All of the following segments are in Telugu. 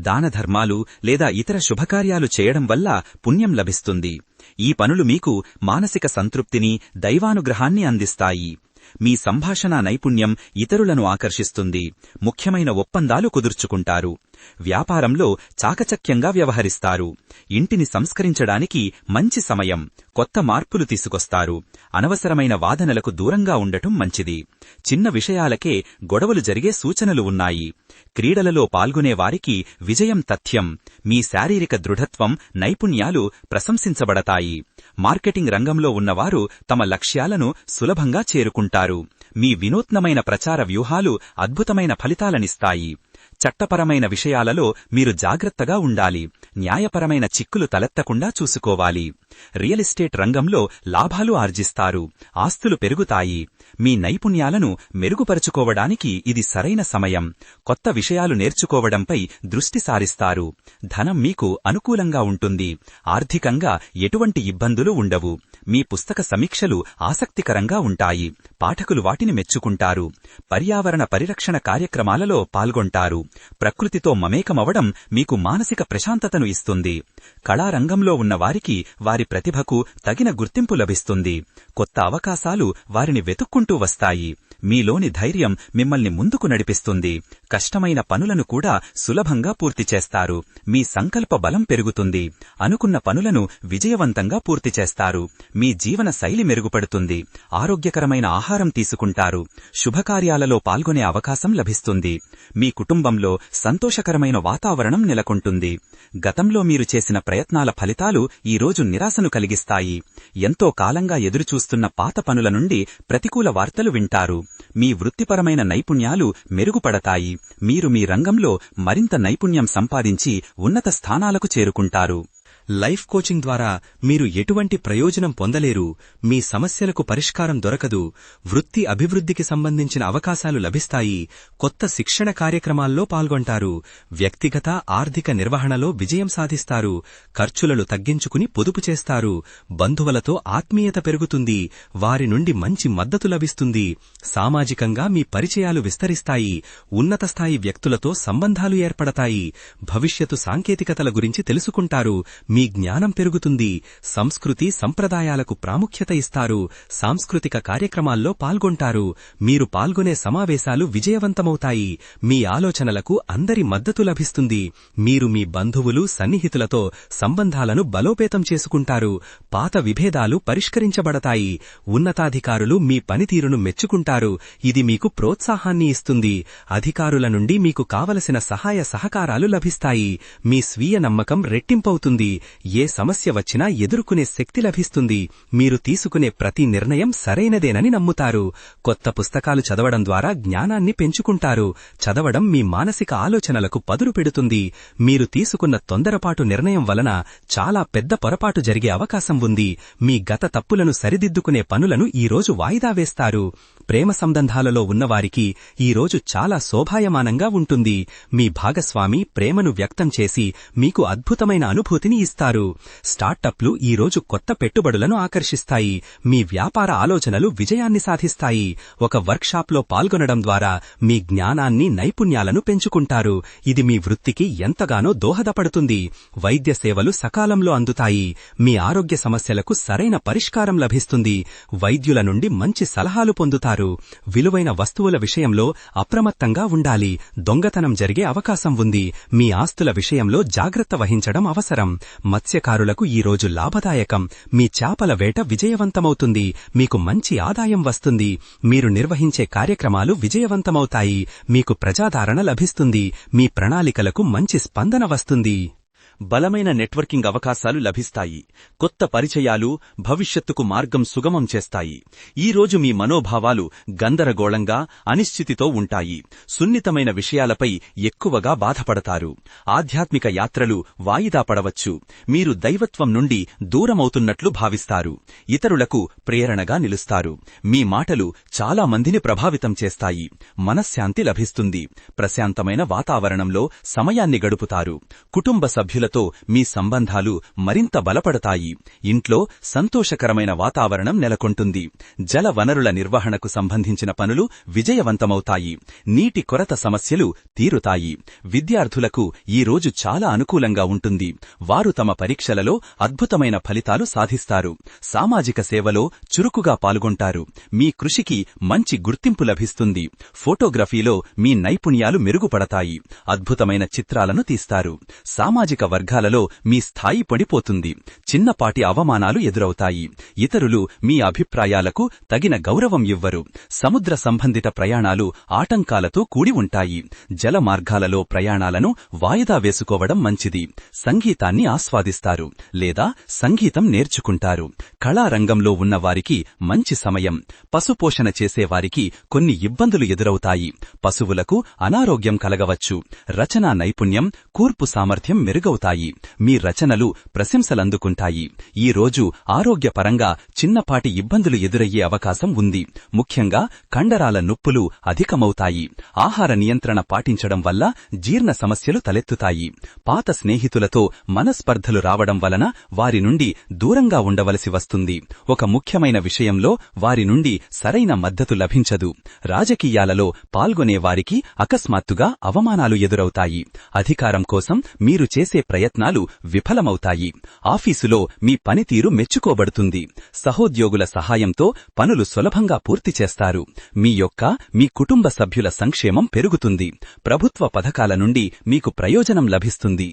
దానధర్మాలు లేదా ఇతర శుభకార్యాలు చేయడం వల్ల పుణ్యం లభిస్తుంది. ఈ పనులు మీకు మానసిక సంతృప్తిని దైవానుగ్రహాన్ని అందిస్తాయి. మీ సంభాషణ నైపుణ్యం ఇతరులను ఆకర్షిస్తుంది. ముఖ్యమైన ఒప్పందాలు కుదుర్చుకుంటారు. వ్యాపారంలో చాకచక్యంగా వ్యవహరిస్తారు. ఇంటిని సంస్కరించడానికి మంచి సమయం కొత్త మార్పులు తీసుకొస్తారు. అనవసరమైన వాదనలకు దూరంగా ఉండటం మంచిది. చిన్న విషయాలకే గొడవలు జరిగే సూచనలు ఉన్నాయి. క్రీడలలో పాల్గొనేవారికి విజయం తథ్యం మీ శారీరక దృఢత్వం నైపుణ్యాలు ప్రశంసించబడతాయి. మార్కెటింగ్ రంగంలో ఉన్నవారు తమ లక్ష్యాలను సులభంగా చేరుకుంటారు. మీ వినూత్నమైన ప్రచార వ్యూహాలు అద్భుతమైన ఫలితాలనిస్తాయి. చట్టపరమైన విషయాలలో మీరు జాగ్రత్తగా ఉండాలి. న్యాయపరమైన చిక్కులు తలెత్తకుండా చూసుకోవాలి. రియల్ ఎస్టేట్ రంగంలో లాభాలు ఆర్జిస్తారు ఆస్తులు పెరుగుతాయి. మీ నైపుణ్యాలను మెరుగుపరుచుకోవడానికి ఇది సరైన సమయం. కొత్త విషయాలు నేర్చుకోవడంపై దృష్టి సారిస్తారు. ధనం మీకు అనుకూలంగా ఉంటుంది. ఆర్థికంగా ఎటువంటి ఇబ్బందులు ఉండవు. మీ పుస్తక సమీక్షలు ఆసక్తికరంగా ఉంటాయి. పాఠకులు వాటిని మెచ్చుకుంటారు. పర్యావరణ పరిరక్షణ కార్యక్రమాలలో పాల్గొంటారు. ప్రకృతితో మమేకమవడం మీకు మానసిక ప్రశాంతతను ఇస్తుంది. కళారంగంలో ఉన్నవారికి వారి ప్రతిభకు తగిన గుర్తింపు లభిస్తుంది. కొత్త అవకాశాలు వారిని వెతుక్కుంటూ వస్తాయి. మీలోని ధైర్యం మిమ్మల్ని ముందుకు నడిపిస్తుంది. కష్టమైన పనులను కూడా సులభంగా పూర్తి చేస్తారు. మీ సంకల్ప బలం పెరుగుతుంది. అనుకున్న పనులను విజయవంతంగా పూర్తి చేస్తారు. మీ జీవన శైలి మెరుగుపడుతుంది. ఆరోగ్యకరమైన ఆహారం తీసుకుంటారు. శుభకార్యాలలో పాల్గొనే అవకాశం లభిస్తుంది. మీ కుటుంబంలో సంతోషకరమైన వాతావరణం నెలకొంటుంది. గతంలో మీరు చేసిన ప్రయత్నాల ఫలితాలు ఈరోజు నిరాశను కలిగిస్తాయి. ఎంతో కాలంగా ఎదురుచూస్తున్న పాత పనుల నుండి ప్రతికూల వార్తలు వింటారు. మీ వృత్తిపరమైన నైపుణ్యాలు మెరుగుపడతాయి. మీరు మీ రంగంలో మరింత నైపుణ్యం సంపాదించి ఉన్నత స్థానాలకు చేరుకుంటారు. లైఫ్ కోచింగ్ ద్వారా మీరు ఎటువంటి ప్రయోజనం పొందలేరు మీ సమస్యలకు పరిష్కారం దొరకదు వృత్తి అభివృద్ధికి సంబంధించిన అవకాశాలు లభిస్తాయి కొత్త శిక్షణ కార్యక్రమాల్లో పాల్గొంటారు వ్యక్తిగత ఆర్థిక నిర్వహణలో విజయం సాధిస్తారు ఖర్చులను తగ్గించుకుని పొదుపు చేస్తారు బంధువులతో ఆత్మీయత పెరుగుతుంది వారి నుండి మంచి మద్దతు లభిస్తుంది సామాజికంగా మీ పరిచయాలు విస్తరిస్తాయి ఉన్నత స్థాయి వ్యక్తులతో సంబంధాలు ఏర్పడతాయి భవిష్యత్తు సాంకేతికతల గురించి తెలుసుకుంటారు మీ జ్ఞానం పెరుగుతుంది. సంస్కృతి సంప్రదాయాలకు ప్రాముఖ్యత ఇస్తారు. సాంస్కృతిక కార్యక్రమాల్లో పాల్గొంటారు. మీరు పాల్గొనే సమావేశాలు విజయవంతమవుతాయి. మీ ఆలోచనలకు అందరి మద్దతు లభిస్తుంది. మీరు మీ బంధువులు సన్నిహితులతో సంబంధాలను బలోపేతం చేసుకుంటారు. పాత విభేదాలు పరిష్కరించబడతాయి. ఉన్నతాధికారులు మీ పనితీరును మెచ్చుకుంటారు. ఇది మీకు ప్రోత్సాహాన్ని ఇస్తుంది. అధికారుల నుండి మీకు కావలసిన సహాయ సహకారాలు లభిస్తాయి. మీ స్వీయ నమ్మకం రెట్టింపవుతుంది. ఏ సమస్య వచ్చినా ఎదుర్కొనే శక్తి లభిస్తుంది. మీరు తీసుకునే ప్రతి నిర్ణయం సరైనదేనని నమ్ముతారు. కొత్త పుస్తకాలు చదవడం ద్వారా జ్ఞానాన్ని పెంచుకుంటారు. చదవడం మీ మానసిక ఆలోచనలకు పదురు పెడుతుంది. మీరు తీసుకున్న తొందరపాటు నిర్ణయం వలన చాలా పెద్ద పొరపాటు జరిగే అవకాశం ఉంది. మీ గత తప్పులను సరిదిద్దుకునే పనులను ఈరోజు వాయిదా వేస్తారు. ప్రేమ సంబంధాలలో ఉన్నవారికి ఈరోజు చాలా శోభాయమానంగా ఉంటుంది. మీ భాగస్వామి ప్రేమను వ్యక్తం చేసి మీకు అద్భుతమైన అనుభూతిని ఇస్తారు. స్టార్టప్లు ఈరోజు కొత్త పెట్టుబడులను ఆకర్షిస్తాయి. మీ వ్యాపార ఆలోచనలు విజయాన్ని సాధిస్తాయి. ఒక వర్క్షాప్లో పాల్గొనడం ద్వారా మీ జ్ఞానాన్ని నైపుణ్యాలను పెంచుకుంటారు. ఇది మీ వృత్తికి ఎంతగానో దోహదపడుతుంది. వైద్య సేవలు సకాలంలో అందుతాయి. మీ ఆరోగ్య సమస్యలకు సరైన పరిష్కారం లభిస్తుంది. వైద్యుల నుండి మంచి సలహాలు పొందుతారు. విలువైన వస్తువుల విషయంలో అప్రమత్తంగా ఉండాలి. దొంగతనం జరిగే అవకాశం ఉంది. మీ ఆస్తుల విషయంలో జాగ్రత్త వహించడం అవసరం. మత్స్యకారులకు ఈరోజు లాభదాయకం. మీ చేపల వేట విజయవంతమవుతుంది. మీకు మంచి ఆదాయం వస్తుంది. మీరు నిర్వహించే కార్యక్రమాలు విజయవంతమవుతాయి. మీకు ప్రజాదరణ లభిస్తుంది. మీ ప్రణాళికలకు మంచి స్పందన వస్తుంది. బలమైన నెట్వర్కింగ్ అవకాశాలు లభిస్తాయి. కొత్త పరిచయాలు భవిష్యత్తుకు మార్గం సుగమం చేస్తాయి. ఈ రోజు మీ మనోభావాలు గందరగోళంగా అనిశ్చితితో ఉంటాయి. సున్నితమైన విషయాలపై ఎక్కువగా బాధపడతారు. ఆధ్యాత్మిక యాత్రలు వాయిదా పడవచ్చు. మీరు దైవత్వం నుండి దూరమవుతున్నట్లు భావిస్తారు. ఇతరులకు ప్రేరణగా నిలుస్తారు. మీ మాటలు చాలా మందిని ప్రభావితం చేస్తాయి. మనశ్శాంతి లభిస్తుంది. ప్రశాంతమైన వాతావరణంలో సమయాన్ని గడుపుతారు. కుటుంబ సభ్యుల వ్యక్తులతో మీ సంబంధాలు మరింత బలపడతాయి. ఇంట్లో సంతోషకరమైన వాతావరణం నెలకొంటుంది. జల వనరుల నిర్వహణకు సంబంధించిన పనులు విజయవంతమవుతాయి. నీటి కొరత సమస్యలు తీరుతాయి. విద్యార్థులకు ఈ రోజు చాలా అనుకూలంగా ఉంటుంది. వారు తమ పరీక్షలలో అద్భుతమైన ఫలితాలు సాధిస్తారు. సామాజిక సేవలో చురుకుగా పాల్గొంటారు. మీ కృషికి మంచి గుర్తింపు లభిస్తుంది. ఫోటోగ్రఫీలో మీ నైపుణ్యాలు మెరుగుపడతాయి. అద్భుతమైన చిత్రాలను తీస్తారు. సామాజిక వర్గాలలో మీ స్థాయి పడిపోతుంది. చిన్నపాటి అవమానాలు ఎదురవుతాయి. ఇతరులు మీ అభిప్రాయాలకు తగిన గౌరవం ఇవ్వరు. సముద్ర సంబంధిత ప్రయాణాలు ఆటంకాలతో కూడి ఉంటాయి. జల మార్గాలలో ప్రయాణాలను వాయిదా వేసుకోవడం మంచిది. సంగీతాన్ని ఆస్వాదిస్తారు లేదా సంగీతం నేర్చుకుంటారు. కళారంగంలో ఉన్నవారికి మంచి సమయం. పశుపోషణ చేసేవారికి కొన్ని ఇబ్బందులు ఎదురవుతాయి. పశువులకు అనారోగ్యం కలగవచ్చు. రచనా నైపుణ్యం కూర్పు సామర్థ్యం మెరుగవుతాయి. మీ రచనలు ప్రశంసలందుకుంటాయి. ఈ రోజు ఆరోగ్యపరంగా చిన్నపాటి ఇబ్బందులు ఎదురయ్యే అవకాశం ఉంది. ముఖ్యంగా కండరాల నొప్పులు అధికమవుతాయి. ఆహార నియంత్రణ పాటించడం వల్ల జీర్ణ సమస్యలు తలెత్తుతాయి. పాత స్నేహితులతో మనస్పర్ధలు రావడం వలన వారి నుండి దూరంగా ఉండవలసి వస్తుంది. ఒక ముఖ్యమైన విషయంలో వారి నుండి సరైన మద్దతు లభించదు. రాజకీయాలలో పాల్గొనే వారికి అకస్మాత్తుగా అవమానాలు ఎదురవుతాయి. అధికారం కోసం మీరు చేసే ప్రయత్నాలు విఫలమవుతాయి. ఆఫీసులో మీ పనితీరు మెచ్చుకోబడుతుంది. సహోద్యోగుల సహాయంతో పనులు సులభంగా పూర్తి చేస్తారు. మీ యొక్క మీ కుటుంబ సభ్యుల సంక్షేమం పెరుగుతుంది. ప్రభుత్వ పథకాల నుండి మీకు ప్రయోజనం లభిస్తుంది.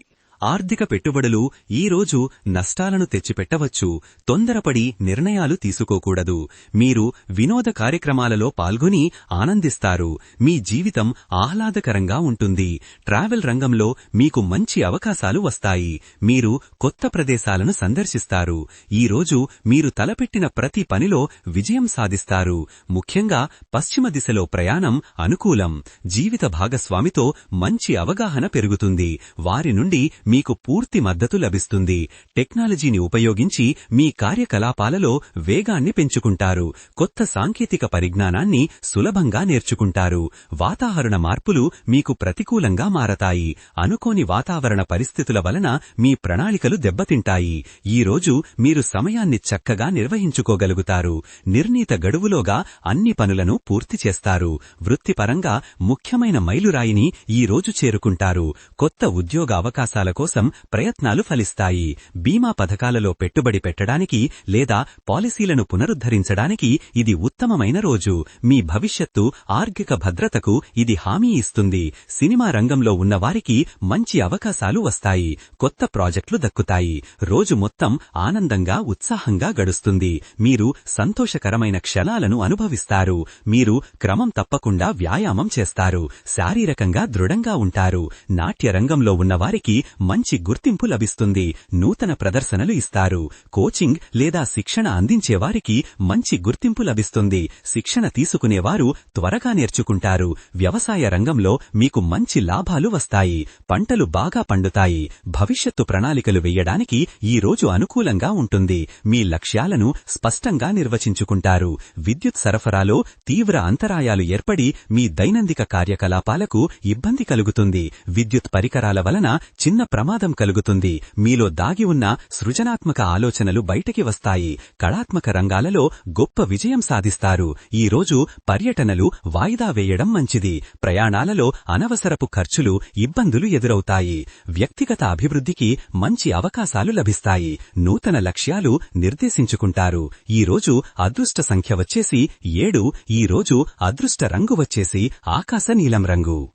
ఆర్థిక పెట్టుబడులు ఈ రోజు నష్టాలను తెచ్చిపెట్టవచ్చు. తొందరపడి నిర్ణయాలు తీసుకోకూడదు. మీరు వినోద కార్యక్రమాలలో పాల్గొని ఆనందిస్తారు. మీ జీవితం ఆహ్లాదకరంగా ఉంటుంది. ట్రావెల్ రంగంలో మీకు మంచి అవకాశాలు వస్తాయి. మీరు కొత్త ప్రదేశాలను సందర్శిస్తారు. ఈ రోజు మీరు తలపెట్టిన ప్రతి పనిలో విజయం సాధిస్తారు. ముఖ్యంగా పశ్చిమ దిశలో ప్రయాణం అనుకూలం. జీవిత భాగస్వామితో మంచి అవగాహన పెరుగుతుంది. వారి నుండి మీకు పూర్తి మద్దతు లభిస్తుంది. టెక్నాలజీని ఉపయోగించి మీ కార్యకలాపాలలో వేగాన్ని పెంచుకుంటారు. కొత్త సాంకేతిక పరిజ్ఞానాన్ని సులభంగా నేర్చుకుంటారు. వాతావరణ మార్పులు మీకు ప్రతికూలంగా మారతాయి. అనుకోని వాతావరణ పరిస్థితుల వలన మీ ప్రణాళికలు దెబ్బతింటాయి. ఈ రోజు మీరు సమయాన్ని చక్కగా నిర్వహించుకోగలుగుతారు. నిర్ణీత గడువులోగా అన్ని పనులను పూర్తి చేస్తారు. వృత్తిపరంగా ముఖ్యమైన మైలురాయిని ఈ రోజు చేరుకుంటారు. కొత్త ఉద్యోగ అవకాశాల కోసం ప్రయత్నాలు ఫలిస్తాయి. బీమా పథకాలలో పెట్టుబడి పెట్టడానికి లేదా పాలసీలను పునరుద్ధరించడానికి ఇది ఉత్తమమైన రోజు. మీ భవిష్యత్తు ఆర్థిక భద్రతకు ఇది హామీ ఇస్తుంది. సినిమా రంగంలో ఉన్నవారికి మంచి అవకాశాలు వస్తాయి. కొత్త ప్రాజెక్టులు దక్కుతాయి. రోజు మొత్తం ఆనందంగా ఉత్సాహంగా గడుస్తుంది. మీరు సంతోషకరమైన క్షణాలను అనుభవిస్తారు. మీరు క్రమం తప్పకుండా వ్యాయామం చేస్తారు. శారీరకంగా దృఢంగా ఉంటారు. నాట్య రంగంలో ఉన్నవారికి మంచి గుర్తింపు లభిస్తుంది. నూతన ప్రదర్శనలు ఇస్తారు. కోచింగ్ లేదా శిక్షణ అందించేవారికి మంచి గుర్తింపు లభిస్తుంది. శిక్షణ తీసుకునేవారు త్వరగా నేర్చుకుంటారు. వ్యవసాయ రంగంలో మీకు మంచి లాభాలు వస్తాయి. పంటలు బాగా పండుతాయి. భవిష్యత్తు ప్రణాళికలు వెయ్యడానికి ఈ రోజు అనుకూలంగా ఉంటుంది. మీ లక్ష్యాలను స్పష్టంగా నిర్వచించుకుంటారు. విద్యుత్ సరఫరాలో తీవ్ర అంతరాయాలు ఏర్పడి మీ దైనందిక కార్యకలాపాలకు ఇబ్బంది కలుగుతుంది. విద్యుత్ పరికరాల వలన చిన్న ప్రమాదం కలుగుతుంది. మీలో దాగి ఉన్న సృజనాత్మక ఆలోచనలు బయటకి వస్తాయి. కళాత్మక రంగాలలో గొప్ప విజయం సాధిస్తారు. ఈరోజు పర్యటనలు వాయిదా వేయడం మంచిది. ప్రయాణాలలో అనవసరపు ఖర్చులు ఇబ్బందులు ఎదురవుతాయి. వ్యక్తిగత అభివృద్ధికి మంచి అవకాశాలు లభిస్తాయి. నూతన లక్ష్యాలు నిర్దేశించుకుంటారు. ఈ రోజు అదృష్ట సంఖ్య వచ్చేసి ఏడు. ఈ రోజు అదృష్ట రంగు వచ్చేసి ఆకాశ నీలం రంగు.